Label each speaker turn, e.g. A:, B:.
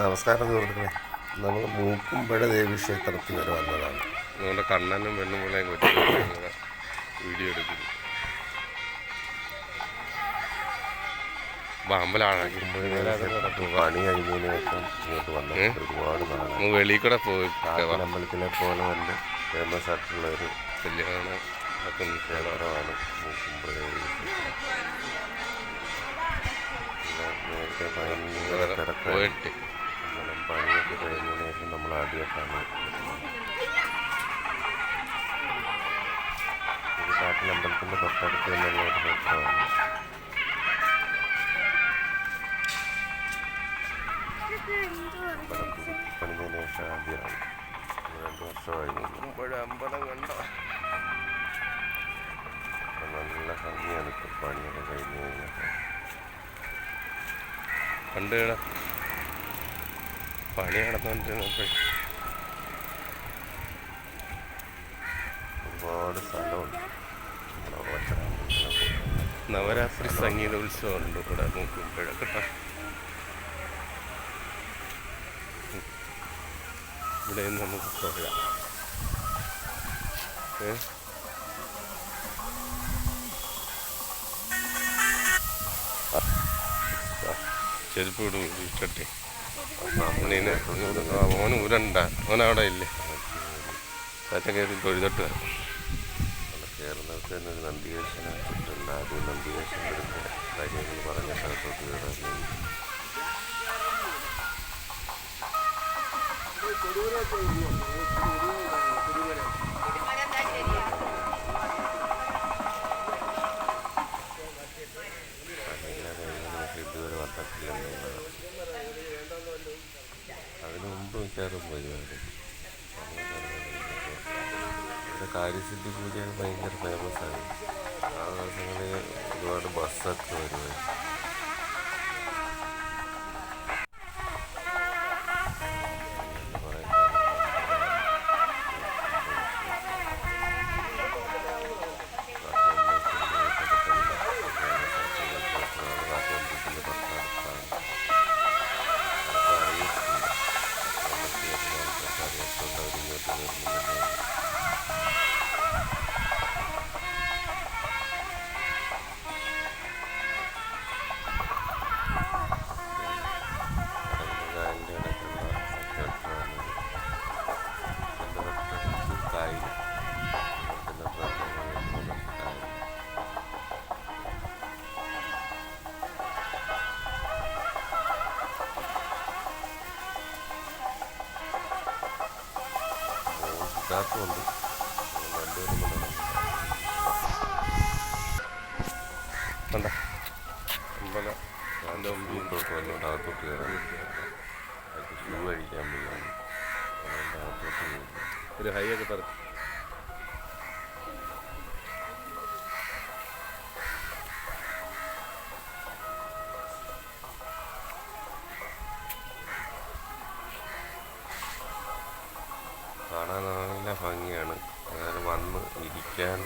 A: നമസ്കാരം സുഹൃത്തുക്കളെ നമ്മൾ മൂക്കുമ്പഴ ദേവി ക്ഷേത്രത്തിൽ വരെ വന്നതാണ്.
B: നമ്മുടെ കണ്ണനും വെണ്ണുമുളയും വീഡിയോ എടുക്കുന്നു.
A: പണി കഴിഞ്ഞതിന് ശേഷം ഇങ്ങോട്ട് വന്നത്? ഒരുപാട്
B: നമുക്ക് വെളിയിൽ കൂടെ പോയി
A: അമ്പലത്തിലെ പോലെ തന്നെ ഫേമസ് ആയിട്ടുള്ള ഒരു
B: കല്യാണം ഒക്കെ
A: ക്ഷേത്രമാണ് മൂക്കുമ്പഴ ദേവി നേരത്തെ ഭയങ്കര പണിയൊക്കെ കഴിഞ്ഞതിന് ശേഷം നമ്മൾ ആദ്യമായിട്ടാണ് ഇത് കാട്ടിൽ അമ്പലത്തിന്റെ തൊട്ടടുത്ത് തന്നെയുള്ള ഒരു ക്ഷേത്രമാണ് അമ്പലം പണിതതിന് ശേഷം ആദ്യമാണ് ഇത് രണ്ട് വർഷമായി
B: അമ്പലം കണ്ടോ.
A: നല്ല ഭംഗിയാണ് ഇപ്പോൾ പണിയൊക്കെ കഴിഞ്ഞ് കഴിഞ്ഞപ്പോൾ
B: കിട പണി നടന്നുകൊണ്ടിരുന്നപ്പോൾ
A: ഒരുപാട് സ്ഥലമുണ്ട്.
B: നവരാത്രി സംഗീത ഉത്സവം ഉണ്ട് ഇവിടെ നോക്കുമ്പോഴൊക്കെ കേട്ടോ ഇവിടെ നമുക്ക് തൊഴാം ഏ? ചെരുപ്പ് വിടും ഇഷ്ടട്ടെ നമ്മളിനെ മോന് ഉരണ്ട മോനവിടെ ഇല്ലേ? ചാച്ച കയറി തൊഴുതൊട്ട്. വരാം
A: തന്നെ ഒരു നന്ദികേശന ചുറ്റുണ്ട് ആദ്യം നന്ദികേശന്റെ കാര്യങ്ങൾ പറഞ്ഞ സ്ഥലത്തോട്ട് കയറാൻ ഇതുവരെ മുമ്പ് മിക്കവാറും വരുമായിരുന്നു ഇവിടെ കാര്യസിദ്ധി പൂജ ഭയങ്കര ആണ് ആ ദിവസങ്ങളിൽ ഒരുപാട് ബസ്സൊക്കെ വരുമായിരുന്നു. സിദ്ധാർത്ഥമുണ്ട് രണ്ടുപേരും കൂടെ
B: കണ്ട? അമ്പലം അതിന്റെ മുമ്പിൽ
A: മുമ്പോട്ട് വന്നുകൊണ്ട് അകത്തോട്ട് കയറാൻ അതിന് ഷൂ കഴിക്കാൻ വയ്യ അതുകൊണ്ട് അകത്തോട്ട്
B: ഒരു ഹൈ ഒക്കെ പറ.
A: ഭംഗിയാണ്. അതായത് വന്ന് ഇരിക്കാൻ